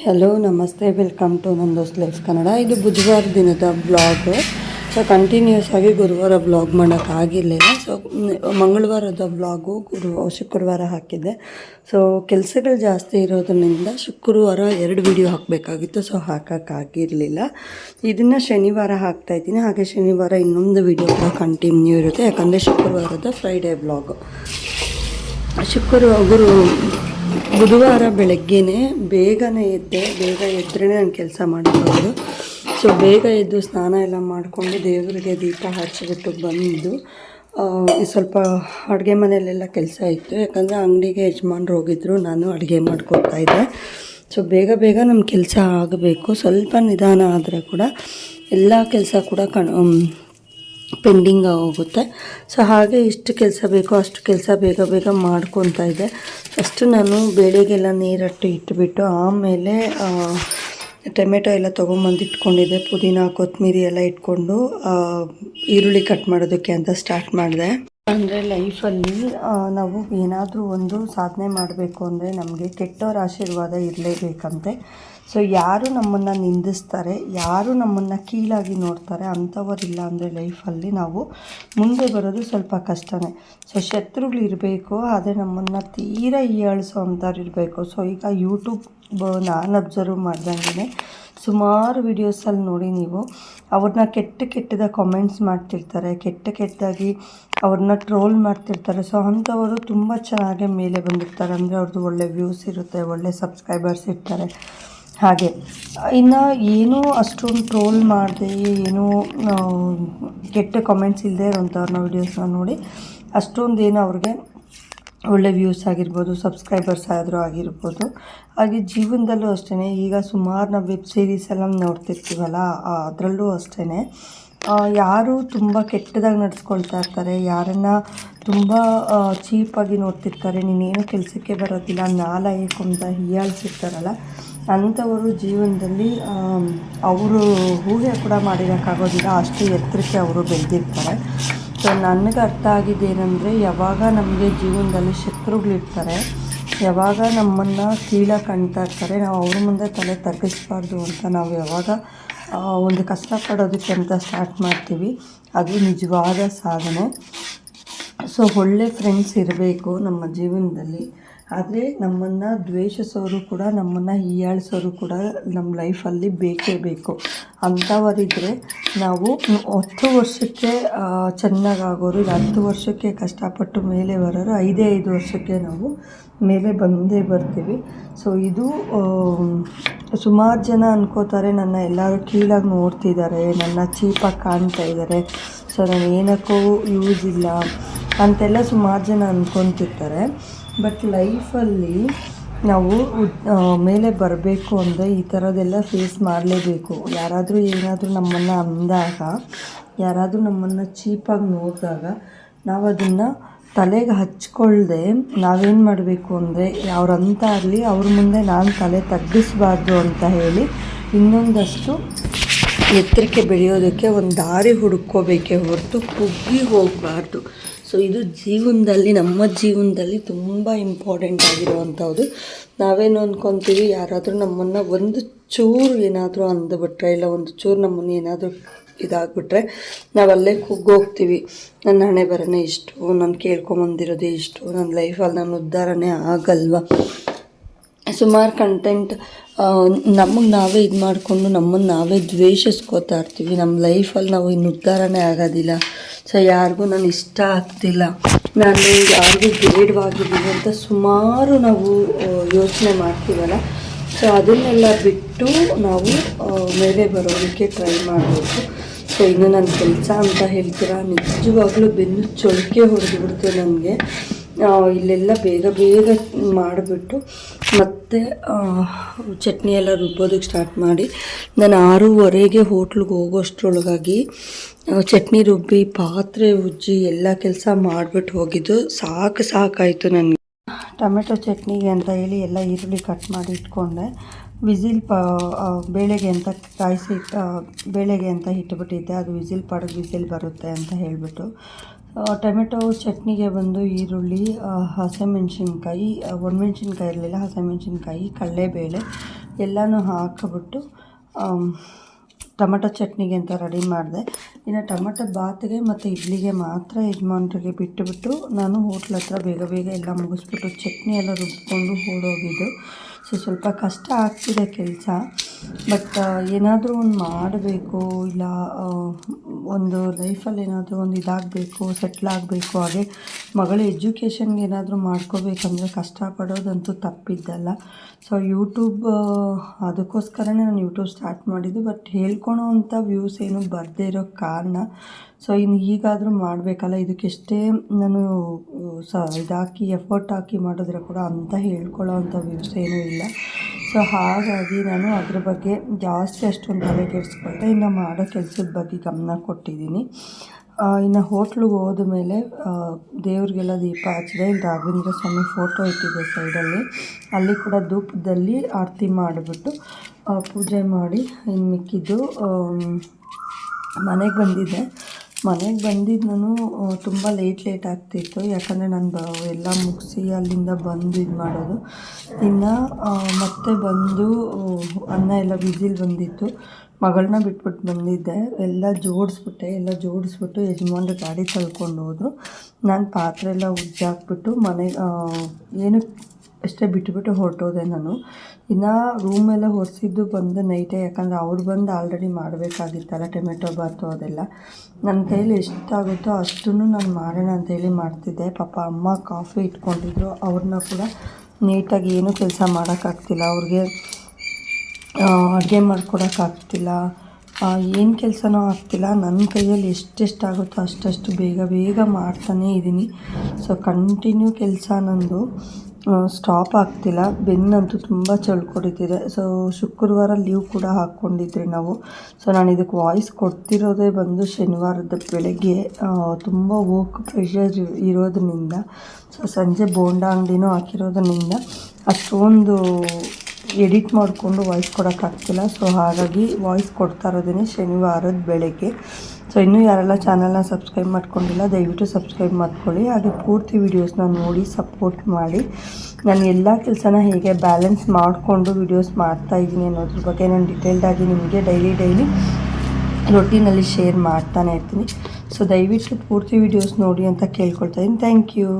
Hello ನಮಸ್ತೆ welcome to ನಂದೋಸ್ life Kannada ಇದು ಬುಧವಾರ ದಿನದ ಬ್ಲಾಗ್ ಸೊ ಕಂಟಿನ್ಯೂಸ್ ಆಗಿ ಗುರುವಾರ ಬ್ಲಾಗ್ ಮಾಡೋಕ್ಕಾಗಿರಲಿಲ್ಲ ಸೊ ಮಂಗಳವಾರದ ಬ್ಲಾಗು ಗುರು, ಶುಕ್ರವಾರ ಹಾಕಿದ್ದೆ. ಸೊ ಕೆಲಸಗಳು ಜಾಸ್ತಿ ಇರೋದ್ರಿಂದ ಶುಕ್ರವಾರ ಎರಡು ವಿಡಿಯೋ ಹಾಕಬೇಕಾಗಿತ್ತು. ಸೊ ಹಾಕೋಕ್ಕಾಗಿರಲಿಲ್ಲ ಇದನ್ನು ಶನಿವಾರ ಹಾಕ್ತಾ ಇದ್ದೀನಿ. ಹಾಗೆ ಶನಿವಾರ ಇನ್ನೊಂದು ವಿಡಿಯೋ ಕೂಡ ಕಂಟಿನ್ಯೂ ಇರುತ್ತೆ. ಯಾಕಂದರೆ ಶುಕ್ರವಾರದ ಫ್ರೈಡೇ ಬ್ಲಾಗು ಶುಕ್ರವಾರ ಗುರು ಬುಧವಾರ ಬೆಳಗ್ಗೆನೇ ಬೇಗನೆ ಎದ್ದೆ, ಬೇಗ ಎದ್ರೇ ನಾನು ಕೆಲಸ ಮಾಡೋದು ಸೊ ಬೇಗ ಎದ್ದು ಸ್ನಾನ ಎಲ್ಲ ಮಾಡಿಕೊಂಡು ದೇವರಿಗೆ ದೀಪ ಹಚ್ಚಿಬಿಟ್ಟು ಬಂದು ಸ್ವಲ್ಪ ಅಡುಗೆ ಮನೆಯಲ್ಲೆಲ್ಲ ಕೆಲಸ ಇತ್ತು. ಯಾಕಂದರೆ ಅಂಗಡಿಗೆ ಯಜಮಾನ್ರು ಹೋಗಿದ್ರು, ನಾನು ಅಡುಗೆ ಇದ್ದೆ. ಸೊ ಬೇಗ ಬೇಗ ನಮ್ಮ ಕೆಲಸ ಆಗಬೇಕು. ಸ್ವಲ್ಪ ನಿಧಾನ ಆದರೆ ಕೂಡ ಎಲ್ಲ ಕೆಲಸ ಕೂಡ ಕಣ್ ಪೆಂಡಿಂಗ್ ಹೋಗುತ್ತೆ ಸೊ, ಹಾಗೆ ಇಷ್ಟು ಕೆಲಸ ಬೇಕೋ, ಅಷ್ಟು ಕೆಲಸ ಬೇಗ ಬೇಗ ಮಾಡ್ಕೊತಾ ಇದ್ದೆ. ಫಸ್ಟು ನಾನು ಬೇಳೆಗೆಲ್ಲ ನೀರಟ್ಟು ಇಟ್ಬಿಟ್ಟು, ಆಮೇಲೆ ಟೊಮೆಟೊ ಎಲ್ಲ ತೊಗೊಂಬಂದು ಇಟ್ಕೊಂಡಿದ್ದೆ. ಪುದೀನ, ಕೊತ್ತಂಬರಿ ಎಲ್ಲ ಇಟ್ಕೊಂಡು ಈರುಳ್ಳಿ ಕಟ್ ಮಾಡೋದಕ್ಕೆ ಅಂತ ಸ್ಟಾರ್ಟ್ ಮಾಡಿದೆ. ಅಂದರೆ ಲೈಫಲ್ಲಿ ನಾವು ಏನಾದರೂ ಒಂದು ಸಾಧನೆ ಮಾಡಬೇಕು ಅಂದರೆ ನಮಗೆ ಕೆಟ್ಟವರ ಆಶೀರ್ವಾದ ಇರಲೇಬೇಕಂತೆ. ಸೊ ಯಾರು ನಮ್ಮನ್ನು ನಿಂದಿಸ್ತಾರೆ, ಯಾರು ನಮ್ಮನ್ನು ಕೀಳಾಗಿ ನೋಡ್ತಾರೆ ಅಂಥವರಿಲ್ಲ ಅಂದರೆ ಲೈಫಲ್ಲಿ ನಾವು ಮುಂದೆ ಬರೋದು ಸ್ವಲ್ಪ ಕಷ್ಟನೇ. ಸೊ ಶತ್ರುಗಳು ಇರಬೇಕು, ಆದರೆ ನಮ್ಮನ್ನು ತೀರಾ ಅಳಿಸೋ ಅಂಥವ್ರು ಇರಬೇಕು. ಸೊ ಈಗ ಯೂಟ್ಯೂಬ್ ನಾನು ಅಬ್ಸರ್ವ್ ಮಾಡ್ದಂಗೆ ಸುಮಾರು ವಿಡಿಯೋಸಲ್ಲಿ ನೋಡಿ ನೀವು. ಅವ್ರನ್ನ ಕೆಟ್ಟ ಕೆಟ್ಟದ ಕಾಮೆಂಟ್ಸ್ ಮಾಡ್ತಿರ್ತಾರೆ, ಕೆಟ್ಟ ಕೆಟ್ಟದಾಗಿ ಅವ್ರನ್ನ ಟ್ರೋಲ್ ಮಾಡ್ತಿರ್ತಾರೆ. ಸೊ ಅಂಥವರು ತುಂಬ ಚೆನ್ನಾಗಿ ಮೇಲೆ ಬಂದಿರ್ತಾರೆ. ಅಂದರೆ ಅವ್ರದ್ದು ಒಳ್ಳೆ ವ್ಯೂಸ್ ಇರುತ್ತೆ, ಒಳ್ಳೆ ಸಬ್ಸ್ಕ್ರೈಬರ್ಸ್ ಇರ್ತಾರೆ. ಹಾಗೆ, ಇನ್ನು ಏನೂ ಅಷ್ಟೊಂದು ಟ್ರೋಲ್ ಮಾಡದೆ, ಏನೂ ಕೆಟ್ಟ ಕಾಮೆಂಟ್ಸ್ ಇಲ್ಲದೆ ಇರೋಂಥವ್ರನ್ನ ವೀಡಿಯೋಸ್ನ ನೋಡಿ ಅಷ್ಟೊಂದು ಏನು ಅವ್ರಿಗೆ ಒಳ್ಳೆ ವ್ಯೂಸ್ ಆಗಿರ್ಬೋದು ಸಬ್ಸ್ಕ್ರೈಬರ್ಸ್ ಆದರೂ ಆಗಿರ್ಬೋದು. ಹಾಗೆ ಜೀವನದಲ್ಲೂ ಅಷ್ಟೇ ಈಗ ಸುಮಾರು ನಾವು ವೆಬ್ ಸೀರೀಸ್ ಎಲ್ಲ ನೋಡ್ತಿರ್ತೀವಲ್ಲ ಅದರಲ್ಲೂ ಅಷ್ಟೇ ಯಾರು ತುಂಬ ಕೆಟ್ಟದಾಗಿ ನಡ್ಸ್ಕೊಳ್ತಾ ಇರ್ತಾರೆ, ಯಾರನ್ನು ತುಂಬ ಚೀಪಾಗಿ ನೋಡ್ತಿರ್ತಾರೆ, ನೀನೇನು ಕೆಲಸಕ್ಕೆ ಬರೋದಿಲ್ಲ ನಾಲಾಯಕ್ ಅಂತ ಹೀಯಾಳಿಸಿರ್ತಾರಲ್ಲ, ಅಂಥವರು ಜೀವನದಲ್ಲಿ ಅವರು ಊಹೆ ಕೂಡ ಮಾಡಿರೋಕ್ಕಾಗೋದಿಲ್ಲ, ಅಷ್ಟು ಎತ್ತರಕ್ಕೆ ಅವರು ಬೆಳೆದಿರ್ತಾರೆ. ಸೊ ನನಗೆ ಅರ್ಥ ಆಗಿದ್ದೇನೆಂದರೆ ಯಾವಾಗ ನಮಗೆ ಜೀವನದಲ್ಲಿ ಶತ್ರುಗಳಿರ್ತಾರೆ, ಯಾವಾಗ ನಮ್ಮನ್ನು ಕೀಳಾಗಿ ಕಾಣ್ತಾ ಇರ್ತಾರೆ, ನಾವು ಅವ್ರ ಮುಂದೆ ತಲೆ ತಗ್ಗಿಸ್ಬಾರ್ದು ಅಂತ ನಾವು ಯಾವಾಗ ಒಂದು ಕಷ್ಟಪಡೋದಕ್ಕೆ ಅಂತ ಸ್ಟಾರ್ಟ್ ಮಾಡ್ತೀವಿ. ಅದು ನಿಜವಾದ ಸಾಧನೆ. ಸೊ ಒಳ್ಳೆ ಫ್ರೆಂಡ್ಸ್ ಇರಬೇಕು ನಮ್ಮ ಜೀವನದಲ್ಲಿ. ಆದರೆ ನಮ್ಮನ್ನು ದ್ವೇಷಿಸೋರು ಕೂಡ ನಮ್ಮನ್ನು ಹೀಯಾಳಿಸೋರು ಕೂಡ ನಮ್ಮ ಲೈಫಲ್ಲಿ ಬೇಕೇ ಬೇಕು. ಅಂಥವರಿದ್ದರೆ ನಾವು ಹತ್ತು ವರ್ಷಕ್ಕೆ ಚೆನ್ನಾಗಾಗೋರು, ಇಲ್ಲ ಹತ್ತು ವರ್ಷಕ್ಕೆ ಕಷ್ಟಪಟ್ಟು ಮೇಲೆ ಬರೋರು, ಐದೇ ಐದು ವರ್ಷಕ್ಕೆ ನಾವು ಮೇಲೆ ಬಂದೇ ಬರ್ತೀವಿ. ಸೊ ಇದು ಸುಮಾರು ಜನ ಅನ್ಕೋತಾರೆ ನನ್ನ ಎಲ್ಲರೂ ಕೀಳಾಗಿ ನೋಡ್ತಿದ್ದಾರೆ ನನ್ನ ಚೀಪಾಗಿ ಕಾಣ್ತಾ ಇದ್ದಾರೆ ಸೊ ನಾನು ಏನಕ್ಕೂ ಯೂಸ್ ಇಲ್ಲ ಅಂತೆಲ್ಲ ಸುಮಾರು ಜನ ಅಂದ್ಕೊತಿರ್ತಾರೆ ಬಟ್ ಲೈಫಲ್ಲಿ ನಾವು ಮೇಲೆ ಬರಬೇಕು ಅಂದರೆ ಈ ಥರದ್ದೆಲ್ಲ ಫೇಸ್ ಮಾಡಲೇಬೇಕು. ಯಾರಾದರೂ ಏನಾದರೂ ನಮ್ಮನ್ನು ಅಂದಾಗ, ಯಾರಾದರೂ ನಮ್ಮನ್ನು ಚೀಪಾಗಿ ನೋಡಿದಾಗ ನಾವು ಅದನ್ನು ತಲೆಗೆ ಹಚ್ಕೊಳ್ದೆ ನಾವೇನು ಮಾಡಬೇಕು ಅಂದರೆ ಅವ್ರಂತ ಆಗಲಿ ಅವ್ರ ಮುಂದೆ ನಾನು ತಲೆ ತಗ್ಗಿಸ್ಬಾರ್ದು ಅಂತ ಹೇಳಿ ಇನ್ನೊಂದಷ್ಟು ಎತ್ತರಕ್ಕೆ ಬೆಳೆಯೋದಕ್ಕೆ ಒಂದು ದಾರಿ ಹುಡುಕೋಬೇಕೆ ಹೊರತು ಕುಗ್ಗಿ ಹೋಗಬಾರ್ದು. ಸೊ ಇದು ಜೀವನದಲ್ಲಿ, ನಮ್ಮ ಜೀವನದಲ್ಲಿ ತುಂಬ ಇಂಪಾರ್ಟೆಂಟ್ ಆಗಿರುವಂಥದ್ದು. ನಾವೇನು ಅಂದ್ಕೊತೀವಿ ಯಾರಾದರೂ ನಮ್ಮನ್ನು ಒಂದು ಚೂರು ಏನಾದರೂ ಅಂದುಬಿಟ್ರೆ, ಇಲ್ಲ ಒಂದು ಚೂರು ನಮ್ಮನ್ನು ಏನಾದರೂ ಇದಾಗ್ಬಿಟ್ರೆ, ನಾವಲ್ಲೇ ಕುಗ್ಗೋಗ್ತೀವಿ ನನ್ನ ಹಣೆ ಬರನೇ ಇಷ್ಟು, ನಾನು ಕೇಳ್ಕೊಂಬಂದಿರೋದೇ ಇಷ್ಟು, ನನ್ನ ಲೈಫಲ್ಲಿ ನಾನು ಉದ್ಧಾರನೇ ಆಗಲ್ವಾ? ಸುಮಾರು ಕಂಟೆಂಟ್ ನಮಗೆ ನಾವೇ ಇದು ಮಾಡಿಕೊಂಡು ನಮ್ಮನ್ನು ನಾವೇ ದ್ವೇಷಿಸ್ಕೋತಾ ಇರ್ತೀವಿ. ನಮ್ಮ ಲೈಫಲ್ಲಿ ನಾವು ಇನ್ನು ಉದ್ಧಾರನೇ ಆಗೋದಿಲ್ಲ. ಸೊ ಯಾರಿಗೂ ನಾನು ಇಷ್ಟ ಆಗ್ತಿಲ್ಲ. ನಾನು ಯಾರಿಗೂ ಬೇಡವಾಗಿದ್ದೀನಿ ಅಂತ ಸುಮಾರು ನಾವು ಯೋಚನೆ ಮಾಡ್ತೀವಲ್ಲ. ಸೊ ಅದನ್ನೆಲ್ಲ ಬಿಟ್ಟು ನಾವು ಮೇಲೆ ಬರೋದಕ್ಕೆ ಟ್ರೈ ಮಾಡಬೇಕು. ಸೊ ಇನ್ನು ನನ್ನ ಕೆಲಸ ಅಂತ ಹೇಳ್ತೀರಾ? ನಿಜವಾಗ್ಲೂ ಬೆನ್ನು ಚೊಳಕೆ ಹೊಡೆದು ಬಿಡ್ತು ನನಗೆ ಇಲ್ಲೆಲ್ಲ ಬೇಗ ಬೇಗ ಮಾಡಿಬಿಟ್ಟು ಮತ್ತೆ ಚಟ್ನಿ ಎಲ್ಲ ರುಬ್ಬೋದಕ್ಕೆ ಸ್ಟಾರ್ಟ್ ಮಾಡಿ. ನಾನು ಆರೂವರೆಗೆ ಹೋಟ್ಲಿಗೆ ಹೋಗೋಷ್ಟ್ರೊಳಗಾಗಿ ಚಟ್ನಿ ರುಬ್ಬಿ, ಪಾತ್ರೆ ಉಜ್ಜಿ ಎಲ್ಲ ಕೆಲಸ ಮಾಡಿಬಿಟ್ಟು ಹೋಗಿದ್ದು. ಸಾಕು ಸಾಕಾಯಿತು ನನಗೆ. ಟೊಮೆಟೊ ಚಟ್ನಿಗೆ ಅಂತ ಹೇಳಿ ಎಲ್ಲ ಈರುಳ್ಳಿ ಕಟ್ ಮಾಡಿ ಇಟ್ಕೊಂಡೆ. ವಿಸಿಲ್ ಪ ಬೇಳೆಗೆ ಅಂತ ಕಾಯಿಸಿ ಬೇಳೆಗೆ ಅಂತ ಇಟ್ಬಿಟ್ಟಿದ್ದೆ. ಅದು ವಿಸಿಲ್ ಪಡೆದು ವಿಸಿಲ್ ಬರುತ್ತೆ ಅಂತ ಹೇಳಿಬಿಟ್ಟು. ಟೊಮೆಟೊ ಚಟ್ನಿಗೆ ಬಂದು ಈರುಳ್ಳಿ ಹಸಿಮೆಣ್ಸಿನ್ಕಾಯಿ ಒಣಮೆಣ್ಸಿನ್ಕಾಯಿ ಇರಲಿಲ್ಲ, ಹಸಿಮೆಣ್ಸಿನ್ಕಾಯಿ, ಕಡಲೆಬೇಳೆ ಎಲ್ಲನೂ ಹಾಕಿಬಿಟ್ಟು ಟೊಮೆಟೊ ಚಟ್ನಿಗೆ ಅಂತ ರೆಡಿ ಮಾಡಿದೆ. ಇನ್ನು ಟೊಮೆಟೊ ಬಾತ್ಗೆ ಮತ್ತು ಇಡ್ಲಿಗೆ ಮಾತ್ರ ಯಜಮಾನ್ರಿಗೆ ಬಿಟ್ಟುಬಿಟ್ಟು ನಾನು ಹೋಟ್ಲ ಹತ್ರ ಬೇಗ ಬೇಗ ಎಲ್ಲ ಮುಗಿಸ್ಬಿಟ್ಟು ಚಟ್ನಿ ಎಲ್ಲ ರುಬ್ಕೊಂಡು ಓಡೋಗಿದ್ದು. ಸೊ ಸ್ವಲ್ಪ ಕಷ್ಟ ಆಗ್ತಿದೆ ಕೆಲಸ. ಬಟ್ ಏನಾದರೂ ಒಂದು ಮಾಡಬೇಕು, ಇಲ್ಲ ಒಂದು ಲೈಫಲ್ಲಿ ಏನಾದರೂ ಒಂದು ಇದಾಗಬೇಕು ಸೆಟ್ಲ್ ಆಗಬೇಕು. ಹಾಗೆ ಮಗಳ ಎಜುಕೇಷನ್ಗೆ ಏನಾದರೂ ಮಾಡ್ಕೋಬೇಕಂದ್ರೆ ಕಷ್ಟಪಡೋದಂತೂ ತಪ್ಪಿದ್ದಲ್ಲ. ಸೊ ಯೂಟ್ಯೂಬ್ ಅದಕ್ಕೋಸ್ಕರನೇ ನಾನು ಯೂಟ್ಯೂಬ್ ಸ್ಟಾರ್ಟ್ ಮಾಡಿದ್ದು. ಬಟ್ ಹೇಳ್ಕೊಳೋ ಅಂಥ ವ್ಯೂಸ್ ಏನು ಬರದೇ ಇರೋ ಕಾರಣ ಸೊ ಇನ್ನು ಈಗಾದರೂ ಮಾಡಬೇಕಲ್ಲ. ಇದಕ್ಕೆಷ್ಟೇ ನಾನು ಸ, ಇದಾಕಿ ಎಫರ್ಟ್ ಹಾಕಿ ಮಾಡಿದ್ರೆ ಕೂಡ ಅಂತ ಹೇಳ್ಕೊಳ್ಳೋ ಅಂಥ ವ್ಯೂಸ್ ಏನೂ ಇಲ್ಲ ಸೊ ಹಾಗಾಗಿ ನಾನು ಅದ್ರ ಬಗ್ಗೆ ಜಾಸ್ತಿ ಅಷ್ಟೊಂದು ತಲೆ ಕೆಡಿಸ್ಕೊಳ್ತಾ ಇನ್ನು ಮಾಡೋ ಕೆಲಸದ ಬಗ್ಗೆ ಗಮನ ಕೊಟ್ಟಿದ್ದೀನಿ. ಇನ್ನು ಹೋಟ್ಲಿಗೆ ಹೋದ ಮೇಲೆ ದೇವ್ರಿಗೆಲ್ಲ ದೀಪ ಹಚ್ಚಿದೆ. ಇಲ್ಲಿ ರಾಘವೇಂದ್ರ ಸ್ವಾಮಿ ಫೋಟೋ ಇಟ್ಟಿದೆ ಸೈಡಲ್ಲಿ. ಅಲ್ಲಿ ಕೂಡ ಧೂಪದಲ್ಲಿ ಆರತಿ ಮಾಡಿಬಿಟ್ಟು ಪೂಜೆ ಮಾಡಿ ಇನ್ನು ಮಿಕ್ಕಿದ್ದು ಮನೆಗೆ ಬಂದಿದ್ದೆ. ಮನೆಗೆ ಬಂದಿದ್ದು ನಾನು ತುಂಬ ಲೇಟ್ ಲೇಟ್ ಆಗ್ತಿತ್ತು. ಯಾಕಂದರೆ ನಾನು ಬ, ಎಲ್ಲ ಮುಗಿಸಿ ಅಲ್ಲಿಂದ ಬಂದು ಇದು ಮಾಡೋದು. ಇನ್ನು ಮತ್ತೆ ಬಂದು ಅನ್ನ ಎಲ್ಲ ಬಿಸಿಲು ಬಂದಿತ್ತು. ಮಗಳನ್ನ ಬಿಟ್ಬಿಟ್ಟು ಬಂದಿದ್ದೆ. ಎಲ್ಲ ಜೋಡಿಸ್ಬಿಟ್ಟೆ. ಎಲ್ಲ ಜೋಡಿಸ್ಬಿಟ್ಟು ಯಜಮಾನ್ರು ಗಾಡಿ ತಳ್ಕೊಂಡು ಹೋದರು. ನಾನು ಪಾತ್ರೆ ಎಲ್ಲ ಉಜ್ಜಾಕ್ಬಿಟ್ಟು ಮನೆ ಏನು ಅಷ್ಟೇ ಬಿಟ್ಟುಬಿಟ್ಟು ಹೊರಟೋದೆ ನಾನು. ಇನ್ನು ರೂಮೆಲ್ಲ ಹೊರಿಸಿದ್ದು ಬಂದು ನೈಟೇ ಯಾಕಂದರೆ ಅವ್ರು ಬಂದು ಆಲ್ರೆಡಿ ಮಾಡಬೇಕಾಗಿತ್ತಲ್ಲ ಟೊಮೆಟೊ ಬಾತು ಅದೆಲ್ಲ. ನನ್ನ ಕೈಲಿ ಎಷ್ಟಾಗುತ್ತೋ ಅಷ್ಟೂ ನಾನು ಮಾಡೋಣ ಅಂತೇಳಿ ಮಾಡ್ತಿದ್ದೆ. ಪಾಪ ಅಮ್ಮ ಕಾಫಿ ಇಟ್ಕೊಂಡಿದ್ರು. ಅವ್ರನ್ನ ಕೂಡ ನೀಟಾಗಿ ಏನೂ ಕೆಲಸ ಮಾಡೋಕ್ಕಾಗ್ತಿಲ್ಲ. ಅವ್ರಿಗೆ ಅಡುಗೆ ಮಾಡ್ಕೊಡೋಕ್ಕಾಗ್ತಿಲ್ಲ. ಏನು ಕೆಲಸನೂ ಆಗ್ತಿಲ್ಲ. ನನ್ನ ಕೈಯಲ್ಲಿ ಎಷ್ಟೆಷ್ಟಾಗುತ್ತೋ ಅಷ್ಟಷ್ಟು ಬೇಗ ಬೇಗ ಮಾಡ್ತಾನೇ ಇದ್ದೀನಿ ಸೊ ಕಂಟಿನ್ಯೂ ಕೆಲಸ ನಂದು. ಸ್ಟಾಪ್ ಆಗ್ತಿಲ್ಲ. ಬೆನ್ನಂತೂ ತುಂಬ ಚಳ್ಕೊಡಿತಿದೆ. ಸೊ ಶುಕ್ರವಾರ ಲೀವ್ ಕೂಡ ಹಾಕ್ಕೊಂಡಿದ್ರಿ ನಾವು. ಸೊ ನಾನು ಇದಕ್ಕೆ ವಾಯ್ಸ್ ಕೊಡ್ತಿರೋದೇ ಬಂದು ಶನಿವಾರದ ಬೆಳಗ್ಗೆ ತುಂಬ ವರ್ಕ್ ಪ್ರೆಷರ್ ಇರೋದ್ರಿಂದ ಸೊ ಸಂಜೆ ಬೋಂಡಾ ಅಂಗಡಿನೂ ಹಾಕಿರೋದ್ರಿಂದ ಅಷ್ಟೊಂದು ಎಡಿಟ್ ಮಾಡಿಕೊಂಡು ವಾಯ್ಸ್ ಕೊಡೋಕ್ಕಾಗ್ತಿಲ್ಲ. ಸೊ ಹಾಗಾಗಿ ವಾಯ್ಸ್ ಕೊಡ್ತಾ ಇರೋದೇ ಶನಿವಾರದ ಬೆಳಗ್ಗೆ. ಸೊ ಇನ್ನೂ ಯಾರೆಲ್ಲ ಚಾನಲ್ನ ಸಬ್ಸ್ಕ್ರೈಬ್ ಮಾಡ್ಕೊಂಡಿಲ್ಲ, ದಯವಿಟ್ಟು ಸಬ್ಸ್ಕ್ರೈಬ್ ಮಾಡ್ಕೊಳ್ಳಿ. ಹಾಗೆ ಪೂರ್ತಿ ವೀಡಿಯೋಸ್ನ ನೋಡಿ, ಸಪೋರ್ಟ್ ಮಾಡಿ. ನಾನು ಎಲ್ಲ ಕೆಲಸನ ಹೇಗೆ ಬ್ಯಾಲೆನ್ಸ್ ಮಾಡಿಕೊಂಡು ವೀಡಿಯೋಸ್ ಮಾಡ್ತಾ ಇದ್ದೀನಿ ಅನ್ನೋದ್ರ ಬಗ್ಗೆ ನಾನು ಡಿಟೇಲ್ಡಾಗಿ ನಿಮಗೆ ಡೈಲಿ ಡೈಲಿ ರೊಟೀನಲ್ಲಿ ಶೇರ್ ಮಾಡ್ತಾನೆ ಇರ್ತೀನಿ. ಸೊ ದಯವಿಟ್ಟು ಪೂರ್ತಿ ವೀಡಿಯೋಸ್ ನೋಡಿ ಅಂತ ಕೇಳ್ಕೊಳ್ತಾ ಇದ್ದೀನಿ. Thank you